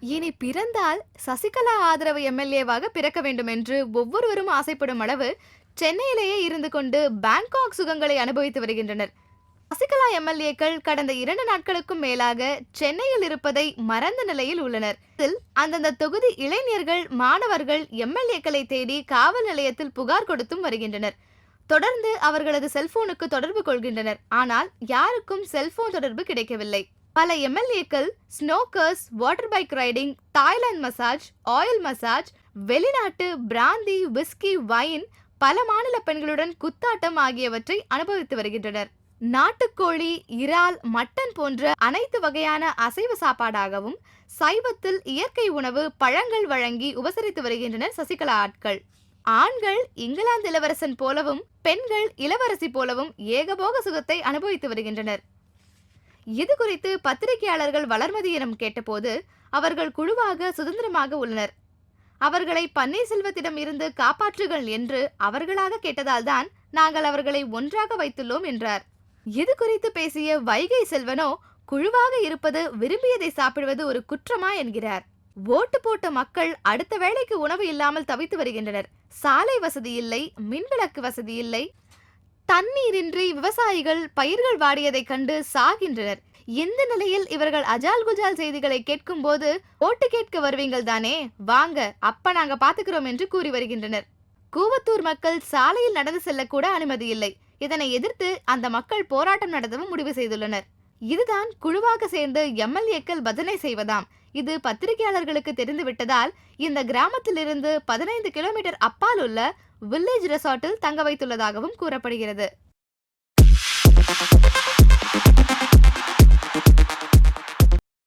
இனி பிறந்தால் சசிகலா ஆதரவு எம்எல்ஏவாக பிறக்க வேண்டும் என்று ஒவ்வொருவரும் ஆசைப்படும் அளவு சென்னையிலேயே இருந்து கொண்டு பேங்காக் சுகங்களை அனுபவித்து வருகின்றனர். சசிகலா எம்எல்ஏக்கள் கடந்த இரண்டு நாட்களுக்கும் மேலாக சென்னையில் இருப்பதை மறந்த நிலையில் உள்ளனர். இதில் அந்தந்த தொகுதி இளைஞர்கள் மாணவர்கள் எம்எல்ஏக்களை தேடி காவல் நிலையத்தில் புகார் கொடுத்தும் வருகின்றனர். தொடர்ந்து அவர்களது செல்போனுக்கு தொடர்பு கொள்கின்றனர். ஆனால் யாருக்கும் செல்போன் தொடர்பு கிடைக்கவில்லை. பல எம்எல்ஏக்கள் snookers water bike riding Thailand massage oil massage வெளிநாட்டு பிராந்தி விஸ்கி வைன் பல மாநில பெண்களுடன் குத்தாட்டம் ஆகியவற்றை அனுபவித்து வருகின்றனர். நாட்டுக்கோழி இறால் மட்டன் போன்ற அனைத்து வகையான அசைவ சாப்பாடாகவும் சைவத்தில் இயற்கை உணவு பழங்கள் வழங்கி உபசரித்து வருகின்றனர் சசிகலா ஆட்கள். ஆண்கள் இங்கிலாந்து இளவரசன் போலவும் பெண்கள் இளவரசி போலவும் ஏகபோக சுகத்தை அனுபவித்து வருகின்றனர். இது குறித்து பத்திரிகையாளர்கள் வளர்மதியிடம் கேட்டபோது அவர்கள் குழுவாக சுதந்திரமாக உள்ளனர். அவர்களை பன்னீர்செல்வத்திடம் இருந்து காப்பாற்றுகள் என்று அவர்களாக கேட்டதால்தான் நாங்கள் அவர்களை ஒன்றாக வைத்துள்ளோம் என்றார். இது குறித்து பேசிய வைகை செல்வனோ குழுவாக இருப்பது விரும்பியதை சாப்பிடுவது ஒரு குற்றமா என்கிறார். ஓட்டு போட்ட மக்கள் அடுத்த வேளைக்கு உணவு இல்லாமல் தவித்து வருகின்றனர். சாலை வசதி இல்லை மின்விளக்கு வசதி இல்லை தண்ணீரின்றி விவசாயிகள் பயிர்கள் வாடியதைக் கண்டு சாகின்றனர். இந்த நிலையில் இவர்கள் அஜால் குஜால் செய்திகளை கேட்கும் போது ஓட்டு கேட்க வருவீங்கள் தானே? வாங்க அப்ப நாங்க பாத்துக்கிறோம் என்று கூறி வருகின்றனர். கூவத்தூர் மக்கள் சாலையில் நடந்து செல்லக்கூட அனுமதி இல்லை. இதனை எதிர்த்து அந்த மக்கள் போராட்டம் நடத்தவும் முடிவு செய்துள்ளனர். இதுதான் குழுவாக சேர்ந்து எம்எல்ஏக்கள் பஜனை செய்வதாம். இது பத்திரிகையாளர்களுக்கு தெரிந்துவிட்டதால் இந்த கிராமத்திலிருந்து பதினைந்து கிலோமீட்டர் அப்பால் உள்ள வில்லேஜ் ரெசார்ட்டில் தங்க வைத்துள்ளதாகவும் கூறப்படுகிறது.